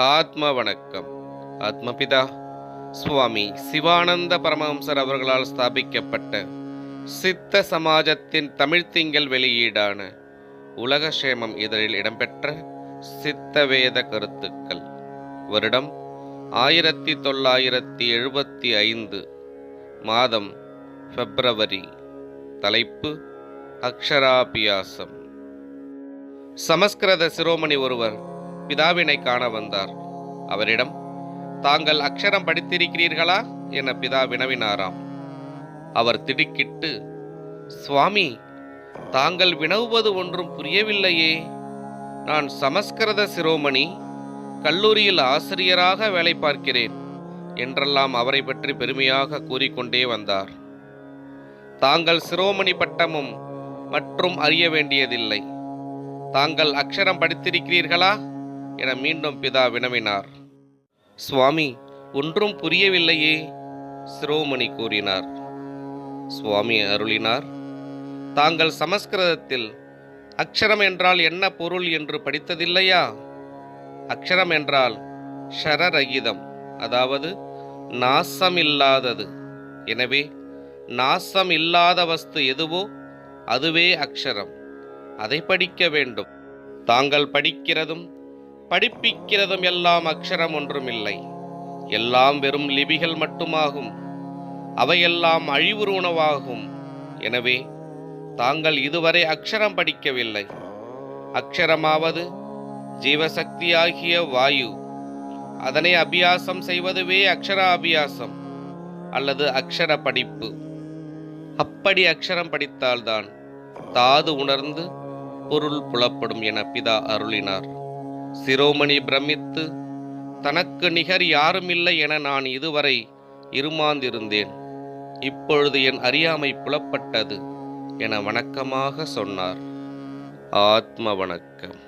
ஆத்ம வணக்கம் ஆத்மபிதா சுவாமி சிவானந்த பரமஹம்சர் அவர்களால் ஸ்தாபிக்கப்பட்ட சித்த சமாஜத்தின் தமிழ்த்திங்கள் வெளியீடான உலகக்ஷேமம் இதழில் இடம்பெற்ற சித்தவேத கருத்துக்கள். வருடம் ஆயிரத்தி தொள்ளாயிரத்தி எழுபத்தி ஐந்து மாதம் பிப்ரவரி. தலைப்பு அக்ஷராபியாசம். சமஸ்கிருத சிரோமணி ஒருவர் பிதாவினை காண வந்தார். அவரிடம் தாங்கள் அக்ஷரம் படித்திருக்கிறீர்களா? என பிதா வினவினாராம். அவர் திடுக்கிட்டு சுவாமி தாங்கள் வினவுவது ஒன்றும் புரியவில்லையே. நான் சமஸ்கிருத சிரோமணி கல்லூரியில் ஆசிரியராக வேலை பார்க்கிறேன் என்றெல்லாம் அவரை பற்றி பெருமையாக கூறிக்கொண்டே வந்தார். தாங்கள் சிரோமணி பட்டமும் மற்றும் அறிய வேண்டியதில்லை. தாங்கள் அக்ஷரம் படித்திருக்கிறீர்களா? என மீண்டும் பிதா வினவினார். சுவாமி ஒன்றும் புரியவில்லையே சிரோமணி கூறினார். சுவாமி அருளினார். தாங்கள் சமஸ்கிருதத்தில் அக்ஷரம் என்றால் என்ன பொருள் என்று படித்ததில்லையா? அக்ஷரம் என்றால் ஷரரகிதம் அதாவது நாசமில்லாதது. எனவே நாசம் இல்லாத வஸ்து எதுவோ அதுவே அக்ஷரம். அதை படிக்க வேண்டும். தாங்கள் படிக்கிறதும் படிப்பிக்கிறதும் எல்லாம் அக்ஷரம் ஒன்றுமில்லை. எல்லாம் வெறும் லிபிகள் மட்டுமாகும். அவையெல்லாம் அழிவுறு உணவாகும். எனவே தாங்கள் இதுவரை அக்ஷரம் படிக்கவில்லை. அக்ஷரமாவது ஜீவசக்தியாகிய வாயு. அதனை அபியாசம் செய்வதுவே அக்ஷராபியாசம் அல்லது அக்ஷர படிப்பு. அப்படி அக்ஷரம் படித்தால்தான் தாது உணர்ந்து பொருள் புலப்படும் என பிதா அருளினார். சிரோமணி பிரமித்து தனக்கு நிகர் யாருமில்லை என நான் இதுவரை இருமாந்திருந்தேன். இப்பொழுது என் அறியாமை புலப்பட்டது என வணக்கமாக சொன்னார். ஆத்ம வணக்கம்.